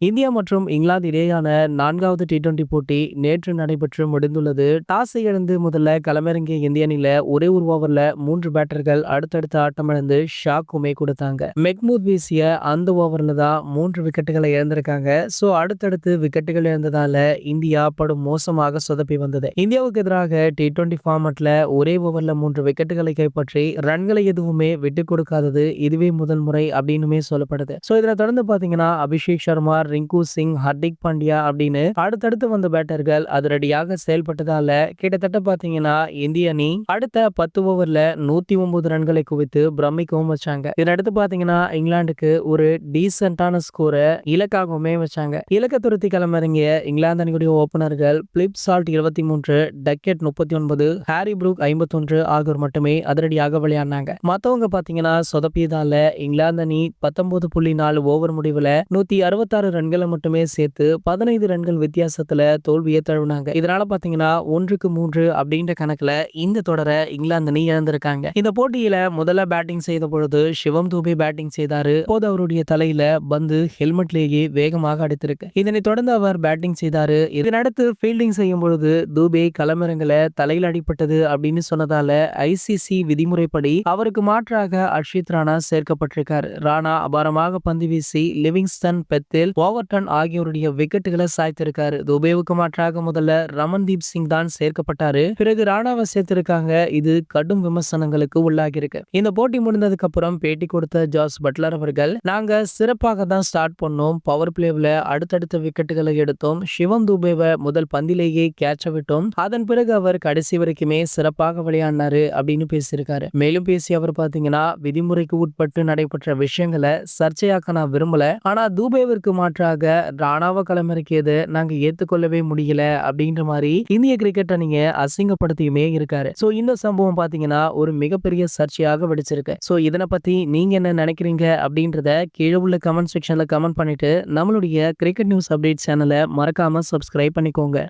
India மற்றும் இங்கிலாந்து இடையேயான நான்காவது டி டுவெண்டி போட்டி நேற்று நடைபெற்று முடிந்துள்ளது. டாஸை இழந்து முதல்ல களமிறங்கிய இந்திய அணியில ஒரே ஒரு ஓவர்ல மூன்று பேட்டர்கள் அடுத்தடுத்து ஆட்டமிழந்து ஷாக்குமே கொடுத்தாங்க. மெக்மூத் வீசிய அந்த ஓவர்ல தான் மூன்று விக்கெட்டுகளை இழந்திருக்காங்க. சோ அடுத்தடுத்து விக்கெட்டுகள் இழந்ததால இந்தியா படும் மோசமாக சொதப்பி வந்தது. இந்தியாவுக்கு எதிராக டி டுவெண்டி ஃபார்மட்ல ஒரே ஓவர்ல மூன்று விக்கெட்டுகளை கைப்பற்றி ரன்களை எதுவுமே விட்டு கொடுக்காதது இதுவே முதல் முறை அப்படின்னுமே சொல்லப்படுது. சோ இதனை தொடர்ந்து பாத்தீங்கன்னா அபிஷேக் சர்மா ரிங்கு சிங் ஹர்திக் பாண்டியா அப்படின்னு அடுத்தடுத்து வந்த பேட்டர்கள் அதிரடியாக செயல்பட்டதால கிட்டத்தட்ட பாத்தீங்கன்னா இந்திய அணி அடுத்த பத்து ஓவர்ல நூத்தி ஒன்பது ரன்களை குவித்து பிரமிக்கவும் வச்சாங்க. இதனடுத்து பாத்தீங்கன்னா இங்கிலாந்துக்கு ஒரு டீசென்டான ஸ்கோரை இலக்காகவுமே வச்சாங்க. இலக்க துருத்தி கிளம்பிறங்கிய இங்கிலாந்து அணியுடைய ஓபனர்கள் பிளிப் சால்ட் இருபத்தி மூன்று டக்கெட் முப்பத்தி ஒன்பது ஹாரி ப்ரூக் ஐம்பத்தொன்று ஆகியோர் மட்டுமே அதிரடியாக விளையாடினாங்க. மத்தவங்க பாத்தீங்கன்னா சொதப்பியதால இங்கிலாந்து அணி பத்தொன்பது புள்ளி நாலு ஓவர் முடிவுல நூத்தி அறுபத்தாறு ரன்களை மட்டுமே சேர்த்து பதினைந்து ரன்கள் வித்தியாசத்துல தோல்வியை தழுவினாங்க. இதனால பாத்தீங்கன்னா ஒன்றுக்கு மூன்று அப்படின்ற கணக்குல இந்த தொடரை இங்கிலாந்து அணி இழந்திருக்காங்க. இந்த போட்டியில முதல்ல பேட்டிங் செய்த பொழுது சிவம் தூபி பேட்டிங் செய்தாரு. போது அவருடைய தலையில பந்து ஹெல்மெட்லேயே வேகமாக அடித்திருக்கு. இதனை தொடர்ந்து அவர் பேட்டிங் செய்தாரு. இதனடுத்து ஃபீல்டிங் செய்யும் பொழுது தூபே களமிறங்கல தலையில் அடிப்பட்டது அப்படின்னு சொன்னதால ஐசிசி விதிமுறைப்படி அவருக்கு மாற்றாக அர்ஷித் ராணா சேர்க்கப்பட்டிருக்காரு. ராணா அபாரமாக பந்து வீசி லிவிங்ஸ்டன் பெத்தில் ஓவர்டன் ஆகியோருடைய விக்கெட்டுகளை சாய்த்திருக்காரு. துபேவுக்கு மாற்றாக முதல்ல ரமன்தீப் சிங் தான் சேர்க்கப்பட்டாரு. பிறகு ராணாவை சேர்த்திருக்காங்க. இது கடும் விமர்சனங்களுக்கு உள்ளாகி இருக்கு இந்த போட்டி முடிந்ததுக்கு அப்புறம் பேட்டி கொடுத்த ஜார்ஜ் பட்லர் அவர்கள் நாங்க சிறப்பாக தான் ஸ்டார்ட் பண்ணோம். பவர் பிளேவ்ல அடுத்தடுத்த விக்கெட்டுகளை எடுத்தோம். சிவம் துபேவை முதல் பந்திலேயே கேட்ச விட்டோம். அதன் பிறகு அவர் கடைசி வரைக்குமே சிறப்பாக விளையாடினாரு அப்படின்னு பேசியிருக்காரு. மேலும் பேசி அவர் பாத்தீங்கன்னா விதிமுறைக்கு உட்பட்டு நடைபெற்ற விஷயங்களை சர்ச்சையாக்க நான் விரும்பல. ஆனா தூபேவிற்கு மாற்றாக ராணாவை களமிறக்கியது நாங்க ஏத்துக்கொள்ளவே முடியல அப்படின்ற மாதிரி இந்திய கிரிக்கெட்டை நீங்க அசிங்கப்படுத்தியுமே இருக்காரு. சோ இந்த சம்பவம் பாத்தீங்கன்னா ஒரு மிகப்பெரிய சர்ச்சையாக வெடிச்சிருக்கு. சோ இதனை பத்தி நீங்க என்ன நினைக்கிறீங்க அப்படின்றத கீழே உள்ள கமெண்ட் செக்ஷன்ல கமெண்ட் பண்ணிட்டு நம்மளுடைய கிரிக்கெட் நியூஸ் அப்டேட் சேனலை மறக்காம சப்ஸ்கிரைப் பண்ணிக்கோங்க.